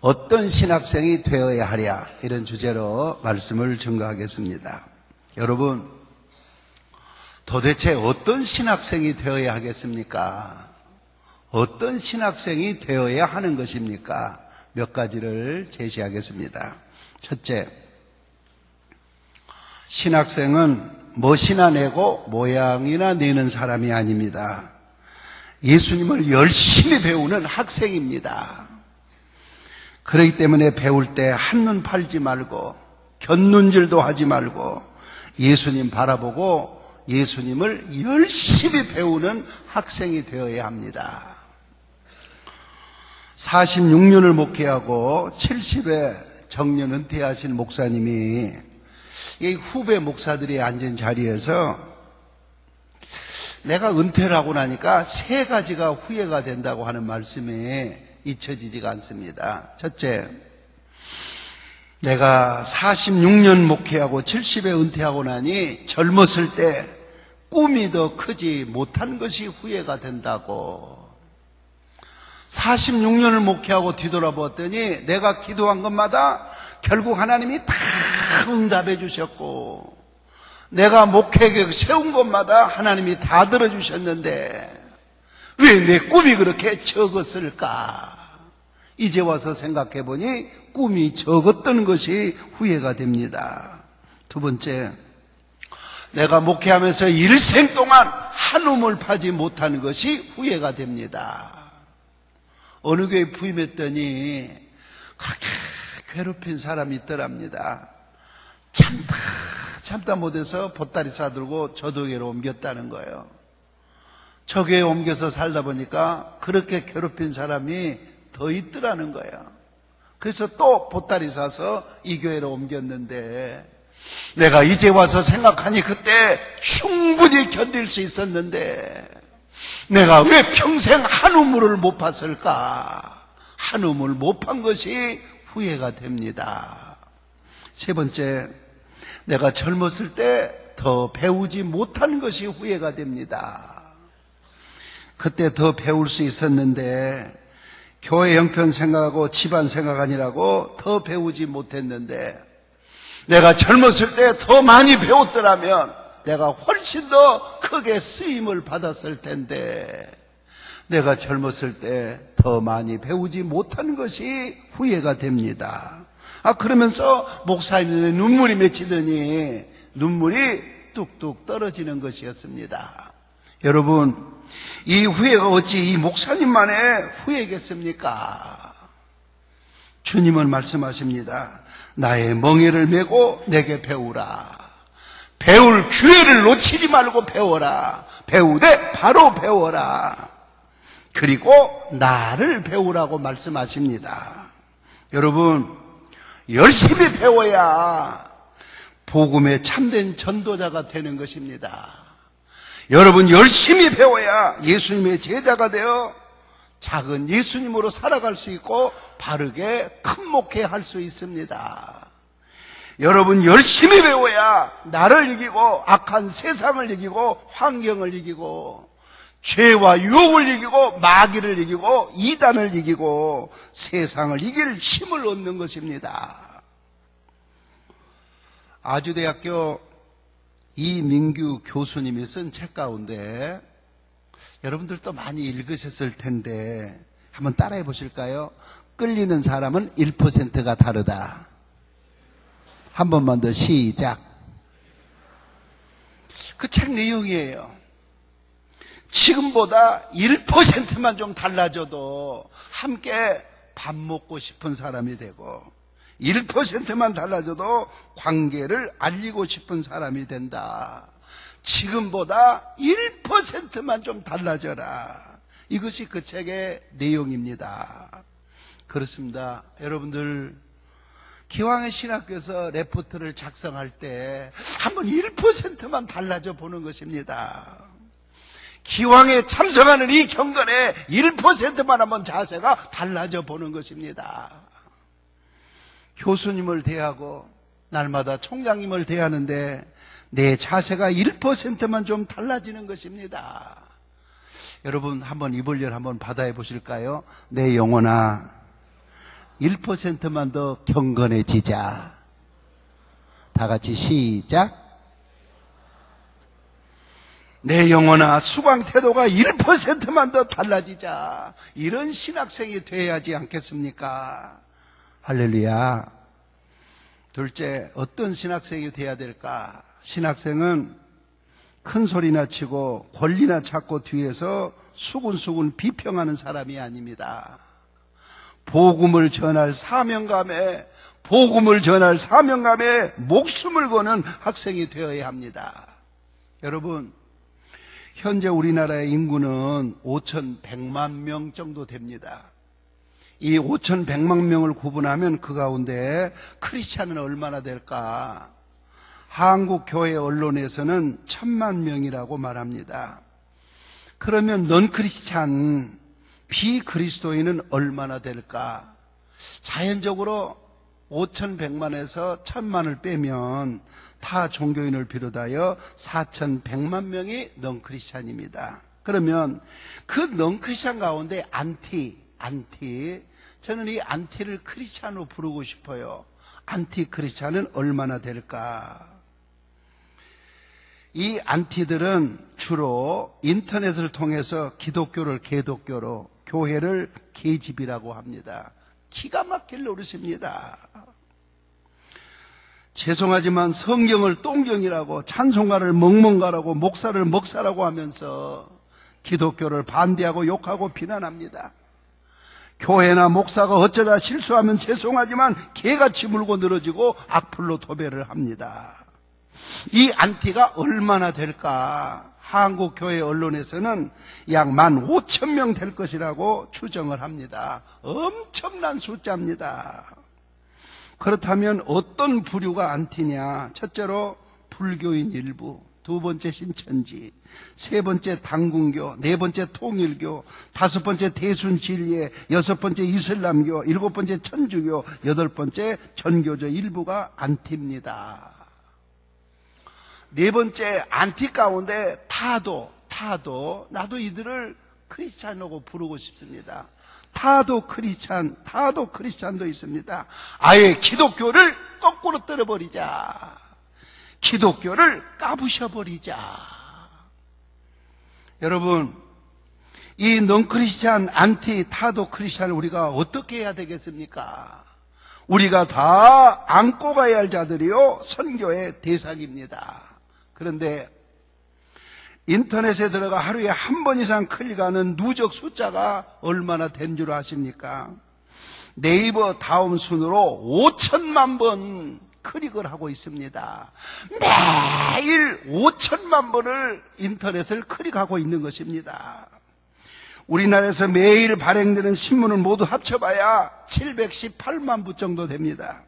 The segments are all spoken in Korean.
어떤 신학생이 되어야 하랴 이런 주제로 말씀을 증거하겠습니다. 여러분 도대체 어떤 신학생이 되어야 하겠습니까? 어떤 신학생이 되어야 하는 것입니까? 몇 가지를 제시하겠습니다. 첫째, 신학생은 멋이나 내고 모양이나 내는 사람이 아닙니다. 예수님을 열심히 배우는 학생입니다. 그렇기 때문에 배울 때 한눈 팔지 말고 곁눈질도 하지 말고 예수님 바라보고 예수님을 열심히 배우는 학생이 되어야 합니다. 46년을 목회하고 70에 정년 은퇴하신 목사님이 이 후배 목사들이 앉은 자리에서 내가 은퇴를 하고 나니까 세 가지가 후회가 된다고 하는 말씀이 잊혀지지가 않습니다. 첫째, 내가 46년 목회하고 70에 은퇴하고 나니 젊었을 때 꿈이 더 크지 못한 것이 후회가 된다고. 46년을 목회하고 뒤돌아보았더니 내가 기도한 것마다 결국 하나님이 다 응답해 주셨고 내가 목회계획 세운 것마다 하나님이 다 들어주셨는데 왜 내 꿈이 그렇게 적었을까? 이제 와서 생각해 보니 꿈이 적었던 것이 후회가 됩니다. 두 번째, 내가 목회하면서 일생 동안 한 우물 파지 못하는 것이 후회가 됩니다. 어느 교회 부임했더니 그렇게 괴롭힌 사람이 있더랍니다. 참다 참다 못해서 보따리 싸들고 저도교로 옮겼다는 거예요. 저 교회 옮겨서 살다 보니까 그렇게 괴롭힌 사람이 더 있더라는 거예요. 그래서 또 보따리 사서 이 교회로 옮겼는데 내가 이제 와서 생각하니 그때 충분히 견딜 수 있었는데 내가 왜 평생 한 우물을 못 팠을까? 한 우물 못 판 것이 후회가 됩니다. 세 번째, 내가 젊었을 때 더 배우지 못한 것이 후회가 됩니다. 그때 더 배울 수 있었는데 교회 형편 생각하고 집안 생각 아니라고 더 배우지 못했는데 내가 젊었을 때 더 많이 배웠더라면 내가 훨씬 더 크게 쓰임을 받았을 텐데 내가 젊었을 때 더 많이 배우지 못한 것이 후회가 됩니다. 아 그러면서 목사님의 눈물이 맺히더니 눈물이 뚝뚝 떨어지는 것이었습니다. 여러분 이 후회가 어찌 이 목사님만의 후회겠습니까? 주님은 말씀하십니다. 나의 멍에를 메고 내게 배우라. 배울 기회를 놓치지 말고 배워라. 배우되 바로 배워라. 그리고 나를 배우라고 말씀하십니다. 여러분, 열심히 배워야 복음의 참된 전도자가 되는 것입니다. 여러분, 열심히 배워야 예수님의 제자가 되어 작은 예수님으로 살아갈 수 있고 바르게 큰 목회할 수 있습니다. 여러분 열심히 배워야 나를 이기고 악한 세상을 이기고 환경을 이기고 죄와 유혹을 이기고 마귀를 이기고 이단을 이기고 세상을 이길 힘을 얻는 것입니다. 아주대학교 이민규 교수님이 쓴 책 가운데 여러분들도 많이 읽으셨을 텐데 한번 따라해 보실까요? 끌리는 사람은 1%가 다르다. 한 번만 더 시작. 그 책 내용이에요. 지금보다 1%만 좀 달라져도 함께 밥 먹고 싶은 사람이 되고 1%만 달라져도 관계를 알리고 싶은 사람이 된다. 지금보다 1%만 좀 달라져라. 이것이 그 책의 내용입니다. 그렇습니다. 여러분들 기왕의 신학교에서 레포트를 작성할 때 한번 1%만 달라져 보는 것입니다. 기왕에 참석하는 이 경건에 1%만 한번 자세가 달라져 보는 것입니다. 교수님을 대하고 날마다 총장님을 대하는데 내 자세가 1%만 좀 달라지는 것입니다. 여러분 한번 이불 열 한번 받아해 보실까요? 내 영혼아 1%만 더 경건해지자. 다 같이 시작. 내 영혼아 수강 태도가 1%만 더 달라지자. 이런 신학생이 돼야지 않겠습니까? 할렐루야. 둘째, 어떤 신학생이 돼야 될까? 신학생은 큰 소리나 치고 권리나 찾고 뒤에서 수군수군 비평하는 사람이 아닙니다. 복음을 전할 사명감에 복음을 전할 사명감에 목숨을 거는 학생이 되어야 합니다. 여러분, 현재 우리나라의 인구는 5,100만 명 정도 됩니다. 이 5,100만 명을 구분하면 그 가운데 크리스찬은 얼마나 될까? 한국 교회 언론에서는 천만 명이라고 말합니다. 그러면 넌 크리스찬, 비그리스도인은 얼마나 될까? 자연적으로 5,100만에서 1,000만을 빼면 타 종교인을 비롯하여 4,100만 명이 넌크리스찬입니다. 그러면 그 넌크리스찬 가운데 안티, 안티, 저는 이 안티를 크리스찬으로 부르고 싶어요. 안티 크리스찬은 얼마나 될까? 이 안티들은 주로 인터넷을 통해서 기독교를 개독교로, 교회를 계집이라고 합니다. 기가 막힐 노릇입니다. 죄송하지만 성경을 똥경이라고 찬송가를 멍멍가라고 목사를 먹사라고 하면서 기독교를 반대하고 욕하고 비난합니다. 교회나 목사가 어쩌다 실수하면 죄송하지만 개같이 물고 늘어지고 악플로 도배를 합니다. 이 안티가 얼마나 될까? 한국 교회 언론에서는 약만 5천 명될 것이라고 추정을 합니다. 엄청난 숫자입니다. 그렇다면 어떤 부류가 안티냐? 첫째로 불교인 일부, 두 번째 신천지, 세 번째 당군교, 네 번째 통일교, 다섯 번째 대순진리에, 여섯 번째 이슬람교, 일곱 번째 천주교, 여덟 번째 전교조 일부가 안티입니다. 네 번째 안티 가운데 타도, 타도, 나도 이들을 크리스찬이라고 부르고 싶습니다. 타도 크리스찬, 타도 크리스찬도 있습니다. 아예 기독교를 거꾸로 떨어버리자. 기독교를 까부셔버리자. 여러분, 이 넌크리스찬, 안티, 타도 크리스찬을 우리가 어떻게 해야 되겠습니까? 우리가 다 안고 가야 할 자들이요, 선교의 대상입니다. 그런데 인터넷에 들어가 하루에 한 번 이상 클릭하는 누적 숫자가 얼마나 된 줄 아십니까? 네이버 다음 순으로 5천만 번 클릭을 하고 있습니다. 매일 5천만 번을 인터넷을 클릭하고 있는 것입니다. 우리나라에서 매일 발행되는 신문을 모두 합쳐봐야 718만 부 정도 됩니다.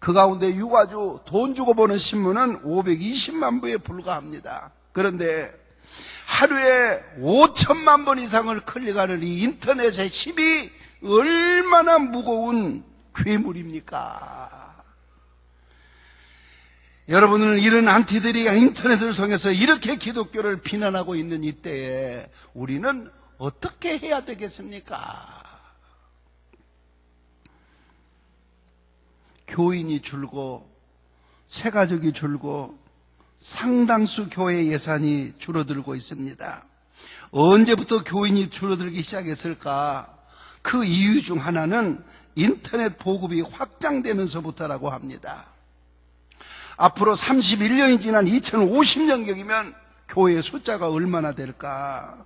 그 가운데 유가주 돈 주고 보는 신문은 520만 부에 불과합니다. 그런데 하루에 5천만 번 이상을 클릭하는 이 인터넷의 힘이 얼마나 무거운 괴물입니까? 여러분은 이런 안티들이 인터넷을 통해서 이렇게 기독교를 비난하고 있는 이때에 우리는 어떻게 해야 되겠습니까? 교인이 줄고, 새가족이 줄고, 상당수 교회 예산이 줄어들고 있습니다. 언제부터 교인이 줄어들기 시작했을까? 그 이유 중 하나는 인터넷 보급이 확장되면서부터라고 합니다. 앞으로 31년이 지난 2050년경이면 교회 숫자가 얼마나 될까?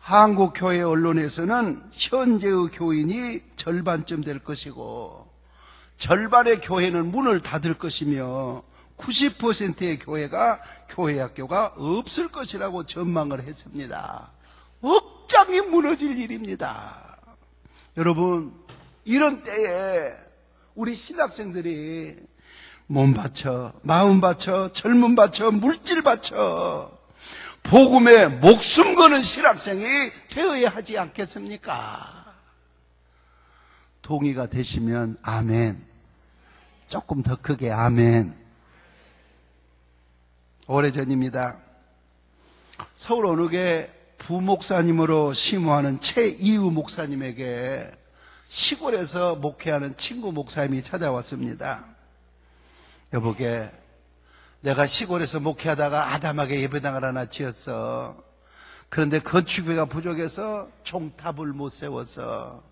한국 교회 언론에서는 현재의 교인이 절반쯤 될 것이고 절반의 교회는 문을 닫을 것이며 90%의 교회가 교회 학교가 없을 것이라고 전망을 했습니다. 억장이 무너질 일입니다. 여러분, 이런 때에 우리 신학생들이 몸 바쳐, 마음 바쳐, 젊음 바쳐, 물질 바쳐, 복음에 목숨 거는 신학생이 되어야 하지 않겠습니까? 동의가 되시면 아멘. 조금 더 크게 아멘. 오래전입니다. 서울 어느 게 부목사님으로 심호하는 최이우 목사님에게 시골에서 목회하는 친구 목사님이 찾아왔습니다. 여보게, 내가 시골에서 목회하다가 아담하게 예배당을 하나 지었어. 그런데 건축비가 부족해서 종탑을 못 세워서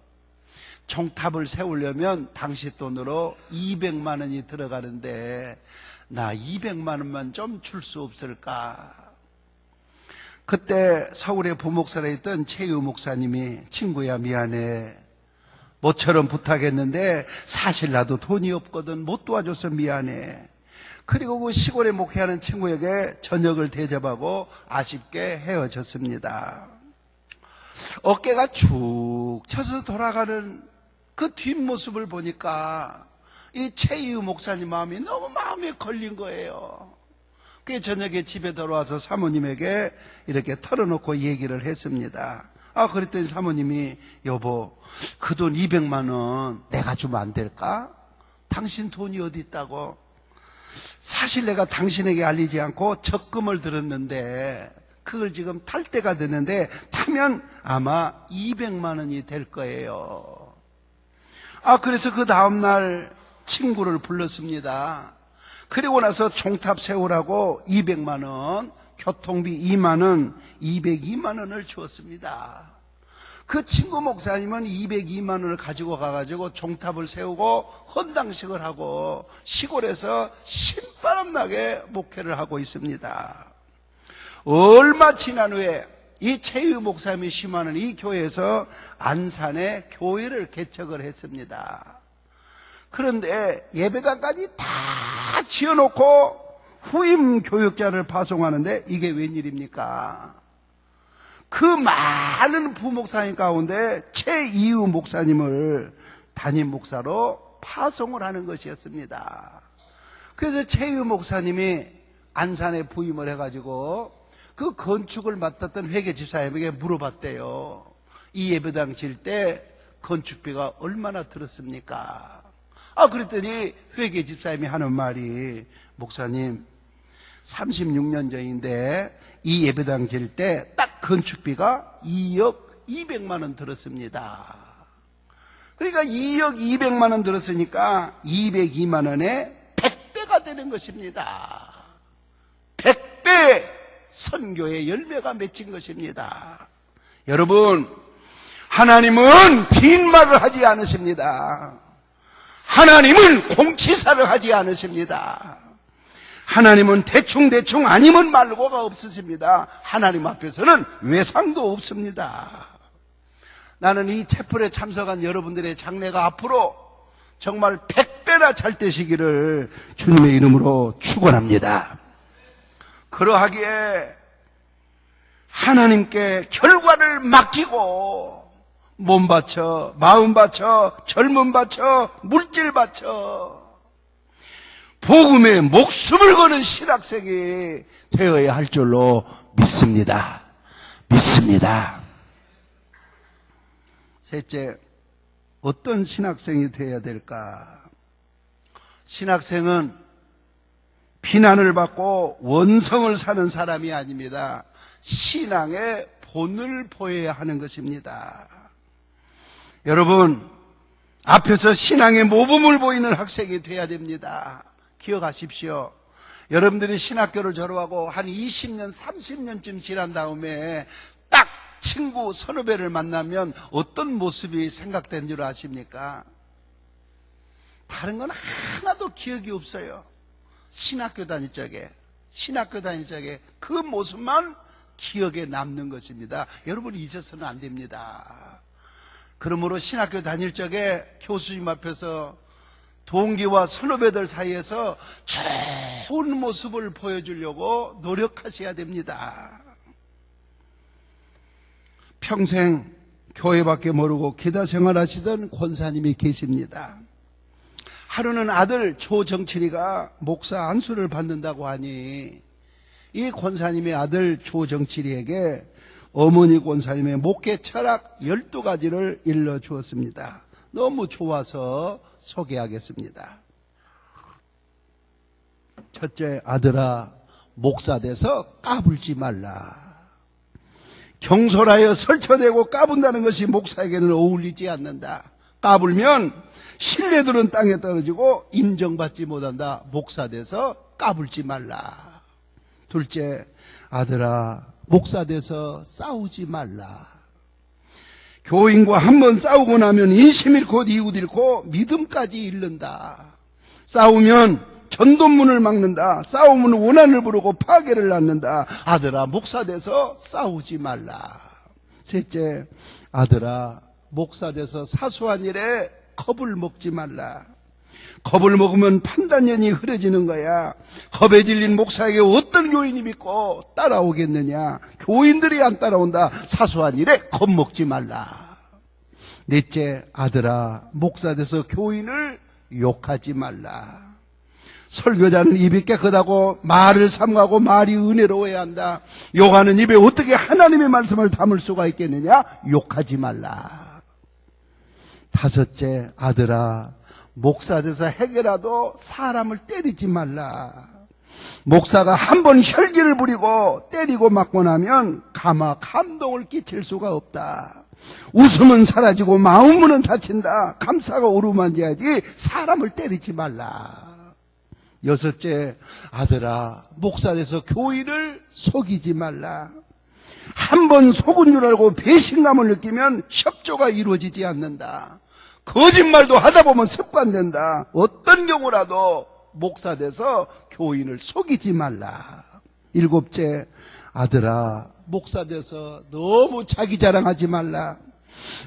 종탑을 세우려면 당시 돈으로 200만 원이 들어가는데 나 200만 원만 좀 줄 수 없을까? 그때 서울에 부목사로 있던 최유 목사님이 친구야 미안해. 모처럼 부탁했는데 사실 나도 돈이 없거든 못 도와줘서 미안해. 그리고 그 시골에 목회하는 친구에게 저녁을 대접하고 아쉽게 헤어졌습니다. 어깨가 축 쳐서 돌아가는 그 뒷모습을 보니까 이 최이우 목사님 마음이 너무 마음에 걸린 거예요. 그 저녁에 집에 들어와서 사모님에게 이렇게 털어놓고 얘기를 했습니다. 아, 그랬더니 사모님이 여보, 그 돈 200만 원 내가 주면 안 될까? 당신 돈이 어디 있다고? 사실 내가 당신에게 알리지 않고 적금을 들었는데 그걸 지금 탈 때가 됐는데 타면 아마 200만 원이 될 거예요. 아, 그래서 그 다음날 친구를 불렀습니다. 그리고 나서 종탑 세우라고 200만 원, 교통비 2만 원, 202만 원을 주었습니다. 그 친구 목사님은 202만 원을 가지고 가가지고 종탑을 세우고 헌당식을 하고 시골에서 신바람 나게 목회를 하고 있습니다. 얼마 지난 후에 이 최유 목사님이 심하는 이 교회에서 안산에 교회를 개척을 했습니다. 그런데 예배당까지 다 지어놓고 후임 교육자를 파송하는데 이게 웬일입니까? 그 많은 부목사님 가운데 최이우 목사님을 담임 목사로 파송을 하는 것이었습니다. 그래서 최이우 목사님이 안산에 부임을 해가지고 그 건축을 맡았던 회계 집사님에게 물어봤대요. 이 예배당 질 때 건축비가 얼마나 들었습니까? 아, 그랬더니 회계 집사님이 하는 말이 목사님 36년 전인데 이 예배당 질 때 딱 건축비가 2억 200만 원 들었습니다. 그러니까 2억 200만 원 들었으니까 202만 원에 100배가 되는 것입니다. 100배 선교의 열매가 맺힌 것입니다. 여러분, 하나님은 빈말을 하지 않으십니다. 하나님은 공치사를 하지 않으십니다. 하나님은 대충대충 아니면 말고가 없으십니다. 하나님 앞에서는 외상도 없습니다. 나는 이 채플에 참석한 여러분들의 장래가 앞으로 정말 100배나 잘 되시기를 주님의 이름으로 축원합니다. 그러하기에 하나님께 결과를 맡기고 몸 바쳐, 마음 바쳐, 젊음 바쳐, 물질 바쳐, 복음에 목숨을 거는 신학생이 되어야 할 줄로 믿습니다. 믿습니다. 셋째, 어떤 신학생이 되어야 될까? 신학생은 비난을 받고 원성을 사는 사람이 아닙니다. 신앙의 본을 보여야 하는 것입니다. 여러분, 앞에서 신앙의 모범을 보이는 학생이 돼야 됩니다. 기억하십시오. 여러분들이 신학교를 졸업하고 한 20년, 30년쯤 지난 다음에 딱 친구 선후배를 만나면 어떤 모습이 생각되는 줄 아십니까? 다른 건 하나도 기억이 없어요. 신학교 다닐 적에, 신학교 다닐 적에 그 모습만 기억에 남는 것입니다. 여러분 잊어서는 안 됩니다. 그러므로 신학교 다닐 적에 교수님 앞에서 동기와 선후배들 사이에서 좋은 모습을 보여주려고 노력하셔야 됩니다. 평생 교회밖에 모르고 기다 생활하시던 권사님이 계십니다. 하루는 아들 조정칠이가 목사 안수를 받는다고 하니 이 권사님의 아들 조정칠이에게 어머니 권사님의 목회 철학 12가지를 일러 주었습니다. 너무 좋아서 소개하겠습니다. 첫째, 아들아, 목사 돼서 까불지 말라. 경솔하여 설쳐대고 까분다는 것이 목사에게는 어울리지 않는다. 까불면 신뢰들은 땅에 떨어지고 인정받지 못한다. 목사 돼서 까불지 말라. 둘째, 아들아, 목사 돼서 싸우지 말라. 교인과 한 번 싸우고 나면 인심 잃고 이웃 잃고 믿음까지 잃는다. 싸우면 전돈문을 막는다. 싸우면 원한을 부르고 파괴를 낳는다. 아들아, 목사 돼서 싸우지 말라. 셋째, 아들아, 목사 돼서 사소한 일에 겁을 먹지 말라. 겁을 먹으면 판단력이 흐려지는 거야. 겁에 질린 목사에게 어떤 교인이 믿고 따라오겠느냐. 교인들이 안 따라온다. 사소한 일에 겁먹지 말라. 넷째, 아들아, 목사 돼서 교인을 욕하지 말라. 설교자는 입이 깨끗하고 말을 삼가고 말이 은혜로워야 한다. 욕하는 입에 어떻게 하나님의 말씀을 담을 수가 있겠느냐? 욕하지 말라. 다섯째, 아들아, 목사 돼서 해결라도 사람을 때리지 말라. 목사가 한 번 혈기를 부리고 때리고 맞고 나면 가마 감동을 끼칠 수가 없다. 웃음은 사라지고 마음은 다친다. 감사가 오르만져야지 사람을 때리지 말라. 여섯째, 아들아, 목사 돼서 교인을 속이지 말라. 한 번 속은 줄 알고 배신감을 느끼면 협조가 이루어지지 않는다. 거짓말도 하다 보면 습관된다. 어떤 경우라도 목사 돼서 교인을 속이지 말라. 일곱째, 아들아, 목사 돼서 너무 자기 자랑하지 말라.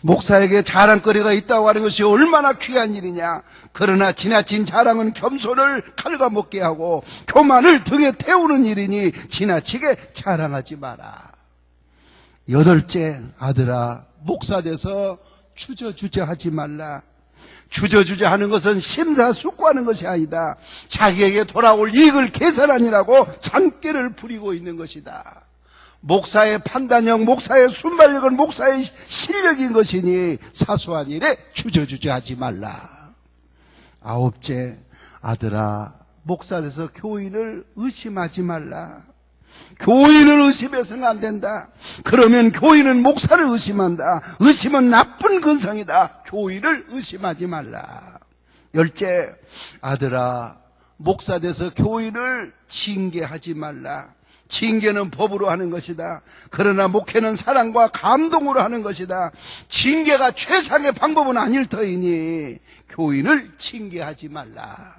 목사에게 자랑거리가 있다고 하는 것이 얼마나 귀한 일이냐. 그러나 지나친 자랑은 겸손을 갉아먹게 하고 교만을 등에 태우는 일이니 지나치게 자랑하지 마라. 여덟째, 아들아, 목사 돼서 주저주저 하지 말라. 주저주저 하는 것은 심사숙고하는 것이 아니다. 자기에게 돌아올 이익을 계산하니라고 잔꾀를 부리고 있는 것이다. 목사의 판단력, 목사의 순발력은 목사의 실력인 것이니 사소한 일에 주저주저 하지 말라. 아홉째, 아들아, 목사 돼서 교인을 의심하지 말라. 교인을 의심해서는 안 된다. 그러면 교인은 목사를 의심한다. 의심은 나쁜 근성이다. 교인을 의심하지 말라. 열째, 아들아, 목사 돼서 교인을 징계하지 말라. 징계는 법으로 하는 것이다. 그러나 목회는 사랑과 감동으로 하는 것이다. 징계가 최상의 방법은 아닐 터이니 교인을 징계하지 말라.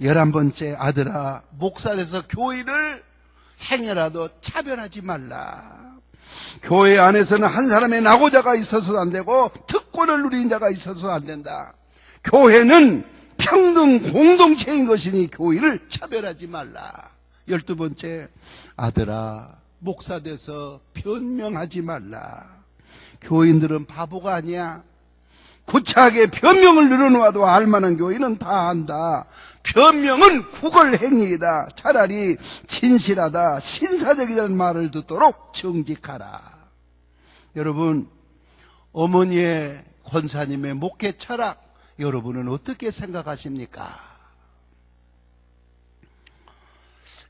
열한 번째 아들아, 목사 돼서 교인을 행여라도 차별하지 말라. 교회 안에서는 한 사람의 나고자가 있어서도 안 되고 특권을 누린 자가 있어서도 안 된다. 교회는 평등 공동체인 것이니 교회를 차별하지 말라. 열두 번째, 아들아, 목사 돼서 변명하지 말라. 교인들은 바보가 아니야. 구차하게 변명을 늘어놓아도 알만한 교인은 다 안다. 변명은 구걸행위이다. 차라리 진실하다, 신사적이라는 말을 듣도록 정직하라. 여러분, 어머니의 권사님의 목회 철학, 여러분은 어떻게 생각하십니까?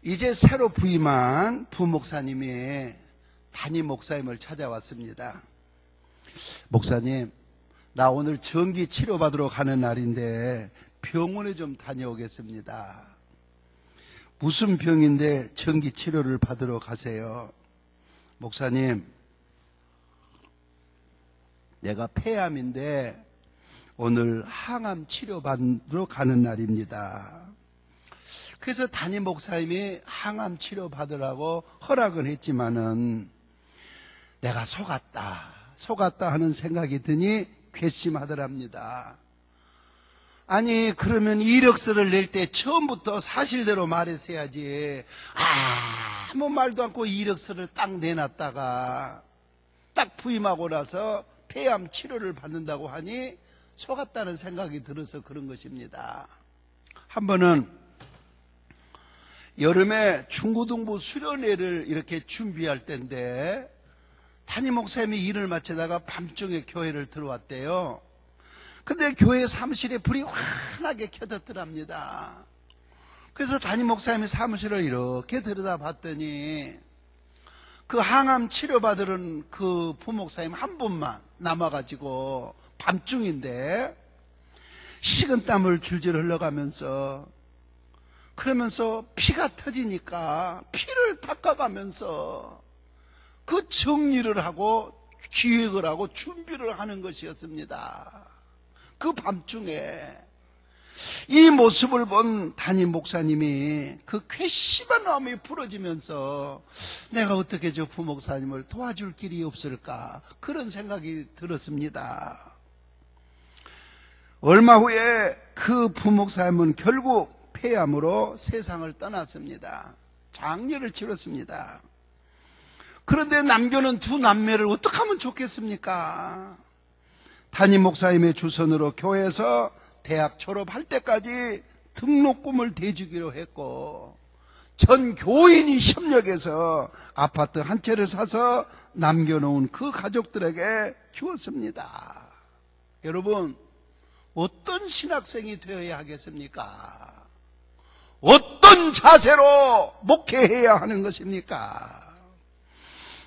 이제 새로 부임한 부목사님이 담임 목사님을 찾아왔습니다. 목사님, 나 오늘 전기 치료받으러 가는 날인데 병원에 좀 다녀오겠습니다. 무슨 병인데 전기 치료를 받으러 가세요? 목사님, 내가 폐암인데 오늘 항암 치료받으러 가는 날입니다. 그래서 담임 목사님이 항암 치료 받으라고 허락을 했지만은 내가 속았다. 속았다 하는 생각이 드니 괘씸하더랍니다. 아니 그러면 이력서를 낼 때 처음부터 사실대로 말했어야지. 아무 말도 않고 이력서를 딱 내놨다가 딱 부임하고 나서 폐암 치료를 받는다고 하니 속았다는 생각이 들어서 그런 것입니다. 한 번은 여름에 중고등부 수련회를 이렇게 준비할 때인데 담임 목사님이 일을 마치다가 밤중에 교회를 들어왔대요. 근데 교회 사무실에 불이 환하게 켜졌더랍니다. 그래서 담임 목사님이 사무실을 이렇게 들여다 봤더니 그 항암 치료받으는 그 부목사님 한 분만 남아가지고 밤중인데 식은땀을 줄줄 흘러가면서 그러면서 피가 터지니까 피를 닦아가면서 그 정리를 하고 기획을 하고 준비를 하는 것이었습니다. 그 밤중에 이 모습을 본 담임 목사님이 그 괘씸한 마음이 부러지면서 내가 어떻게 저 부목사님을 도와줄 길이 없을까 그런 생각이 들었습니다. 얼마 후에 그 부목사님은 결국 폐암으로 세상을 떠났습니다. 장례를 치렀습니다. 그런데 남겨놓은 두 남매를 어떻게 하면 좋겠습니까? 담임 목사님의 주선으로 교회에서 대학 졸업할 때까지 등록금을 대주기로 했고 전 교인이 협력해서 아파트 한 채를 사서 남겨놓은 그 가족들에게 주었습니다. 여러분 어떤 신학생이 되어야 하겠습니까? 어떤 자세로 목회해야 하는 것입니까?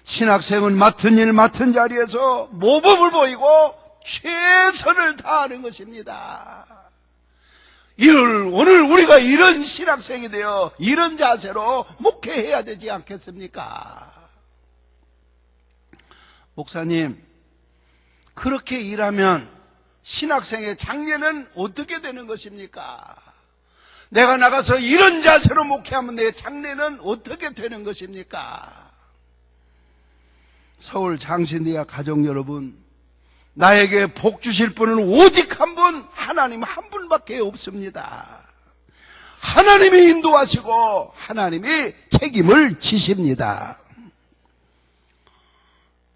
신학생은 맡은 일 맡은 자리에서 모범을 보이고 최선을 다하는 것입니다. 이를 오늘 우리가 이런 신학생이 되어 이런 자세로 목회해야 되지 않겠습니까? 목사님, 그렇게 일하면 신학생의 장례는 어떻게 되는 것입니까? 내가 나가서 이런 자세로 목회하면 내 장례는 어떻게 되는 것입니까? 서울 장신대학 가족 여러분, 나에게 복 주실 분은 오직 한 분, 하나님 한 분밖에 없습니다. 하나님이 인도하시고 하나님이 책임을 지십니다.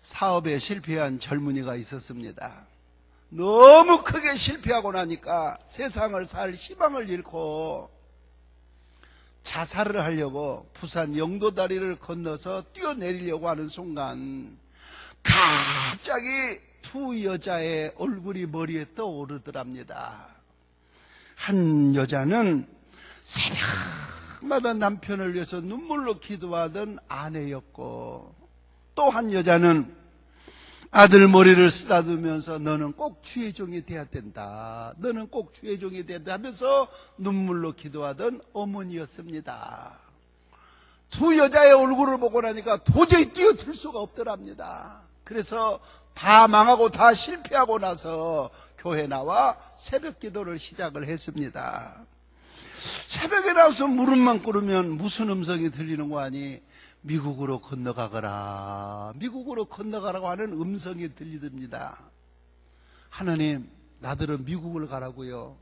사업에 실패한 젊은이가 있었습니다. 너무 크게 실패하고 나니까 세상을 살 희망을 잃고 자살을 하려고 부산 영도다리를 건너서 뛰어내리려고 하는 순간 갑자기 두 여자의 얼굴이 머리에 떠오르더랍니다. 한 여자는 새벽마다 남편을 위해서 눈물로 기도하던 아내였고 또 한 여자는 아들 머리를 쓰다듬으면서 너는 꼭 주의 종이 돼야 된다. 너는 꼭 주의 종이 돼야 된다 하면서 눈물로 기도하던 어머니였습니다. 두 여자의 얼굴을 보고 나니까 도저히 뛰어들 수가 없더랍니다. 그래서 다 망하고 다 실패하고 나서 교회 나와 새벽 기도를 시작을 했습니다. 새벽에 나와서 무릎만 꿇으면 무슨 음성이 들리는 거 아니? 미국으로 건너가거라. 미국으로 건너가라고 하는 음성이 들리듭니다. 하나님, 나들은 미국을 가라고요.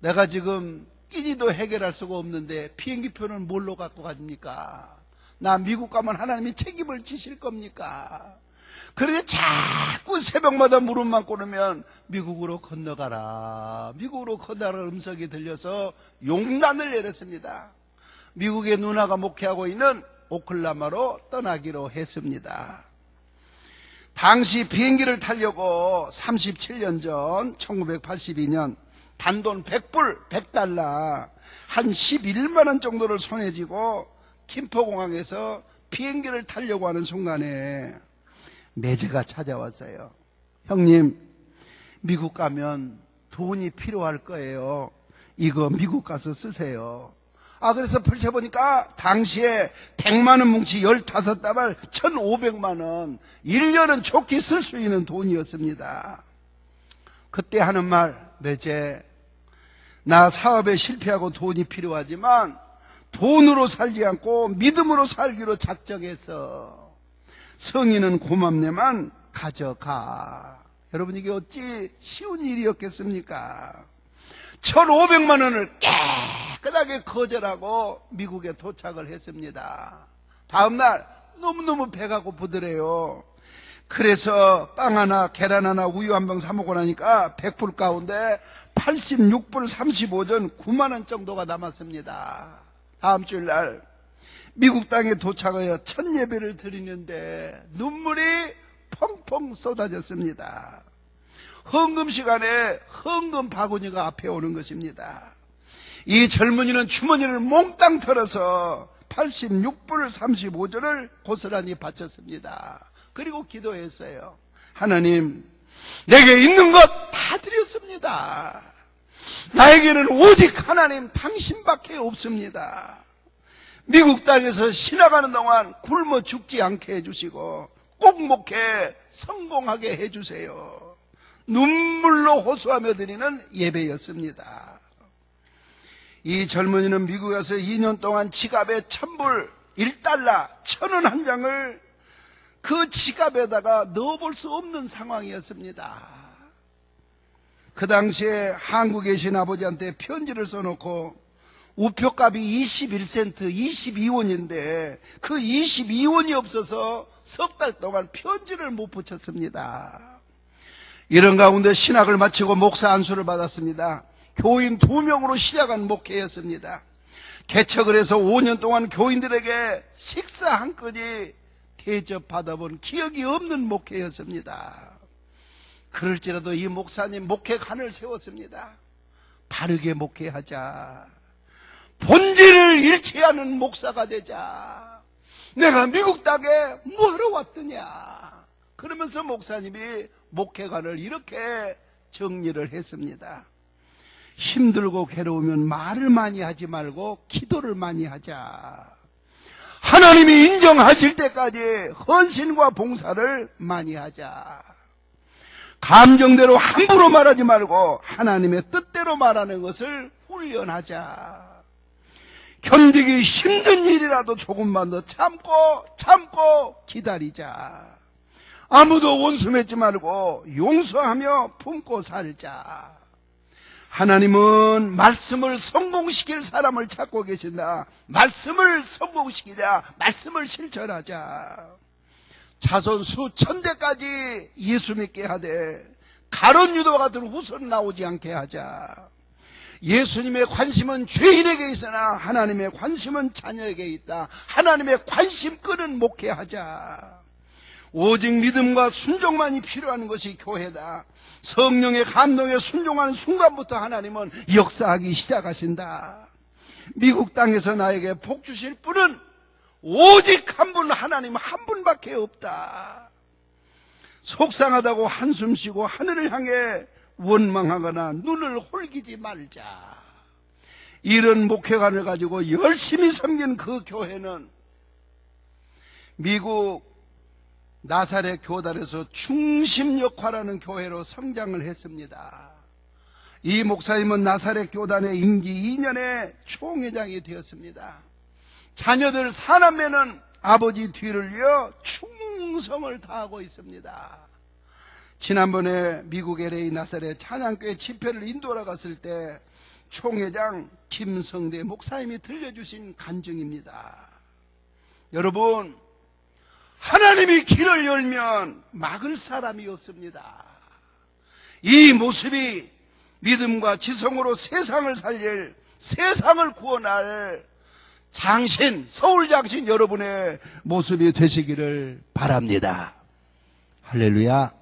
내가 지금 끼니도 해결할 수가 없는데 비행기표는 뭘로 갖고 갑니까? 나 미국 가면 하나님이 책임을 지실 겁니까? 그러게 자꾸 새벽마다 무릎만 꿇으면 미국으로 건너가라. 미국으로 건너가라 음성이 들려서 용단을 내렸습니다. 미국의 누나가 목회하고 있는 오클라마로 떠나기로 했습니다. 당시 비행기를 타려고 37년 전 1982년 단돈 100불, 100달러 한 11만 원 정도를 손에 쥐고 김포공항에서 비행기를 타려고 하는 순간에 매드가 찾아왔어요. 형님, 미국 가면 돈이 필요할 거예요. 이거 미국 가서 쓰세요. 아, 그래서 펼쳐보니까 당시에 100만원 뭉치 15다발 1,500만원, 1년은 좋게 쓸 수 있는 돈이었습니다. 그때 하는 말, 매제, 나 사업에 실패하고 돈이 필요하지만 돈으로 살지 않고 믿음으로 살기로 작정해서 성인은 고맙네만 가져가. 여러분 이게 어찌 쉬운 일이었겠습니까? 1,500만 원을 깨 끗하게 거절하고 미국에 도착을 했습니다. 다음날 너무너무 배가 고프더래요. 그래서 빵 하나, 계란 하나, 우유 한 병 사먹고 나니까 100불 가운데 86불 35전 9만원 정도가 남았습니다. 다음 주일날 미국 땅에 도착하여 첫 예배를 드리는데 눈물이 펑펑 쏟아졌습니다. 헌금 시간에 헌금 바구니가 앞에 오는 것입니다. 이 젊은이는 주머니를 몽땅 털어서 86불 35절을 고스란히 바쳤습니다. 그리고 기도했어요. 하나님, 내게 있는 것 다 드렸습니다. 나에게는 오직 하나님 당신밖에 없습니다. 미국 땅에서 지나가는 동안 굶어 죽지 않게 해주시고 꼭 목회 성공하게 해주세요. 눈물로 호소하며 드리는 예배였습니다. 이 젊은이는 미국에 서 2년 동안 지갑에 천불 1달러 천 원 한 장을 그 지갑에다가 넣어볼 수 없는 상황이었습니다. 그 당시에 한국에 계신 아버지한테 편지를 써놓고 우표값이 21센트, 22원인데 그 22원이 없어서 석 달 동안 편지를 못 붙였습니다. 이런 가운데 신학을 마치고 목사 안수를 받았습니다. 교인 두 명으로 시작한 목회였습니다. 개척을 해서 5년 동안 교인들에게 식사 한 건이 대접받아본 기억이 없는 목회였습니다. 그럴지라도 이 목사님 목회관을 세웠습니다. 바르게 목회하자. 본질을 않은 목사가 되자. 내가 미국 땅에 뭐하러 왔더냐. 그러면서 목사님이 목회관을 이렇게 정리를 했습니다. 힘들고 괴로우면 말을 많이 하지 말고 기도를 많이 하자. 하나님이 인정하실 때까지 헌신과 봉사를 많이 하자. 감정대로 함부로 말하지 말고 하나님의 뜻대로 말하는 것을 훈련하자. 견디기 힘든 일이라도 조금만 더 참고 참고 기다리자. 아무도 원수 맺지 말고 용서하며 품고 살자. 하나님은 말씀을 성공시킬 사람을 찾고 계신다. 말씀을 성공시키자. 말씀을 실천하자. 자손 수천 대까지 예수 믿게 하되 가론 유도와 같은 후손 나오지 않게 하자. 예수님의 관심은 죄인에게 있으나 하나님의 관심은 자녀에게 있다. 하나님의 관심 끄는 목회하자. 오직 믿음과 순종만이 필요한 것이 교회다. 성령의 감동에 순종하는 순간부터 하나님은 역사하기 시작하신다. 미국 땅에서 나에게 복 주실 분은 오직 한 분 하나님 한 분밖에 없다. 속상하다고 한숨 쉬고 하늘을 향해 원망하거나 눈을 홀기지 말자. 이런 목회관을 가지고 열심히 섬긴 그 교회는 미국 나사렛 교단에서 중심 역할하는 교회로 성장을 했습니다. 이 목사님은 나사렛 교단의 임기 2년에 총회장이 되었습니다. 자녀들 사남매는 아버지 뒤를 이어 충성을 다하고 있습니다. 지난번에 미국 LA 나사렛 찬양교회 집회를 인도하러 갔을 때 총회장 김성대 목사님이 들려주신 간증입니다. 여러분, 하나님이 길을 열면 막을 사람이 없습니다. 이 모습이 믿음과 지성으로 세상을 살릴, 세상을 구원할 장신, 서울 장신 여러분의 모습이 되시기를 바랍니다. 할렐루야.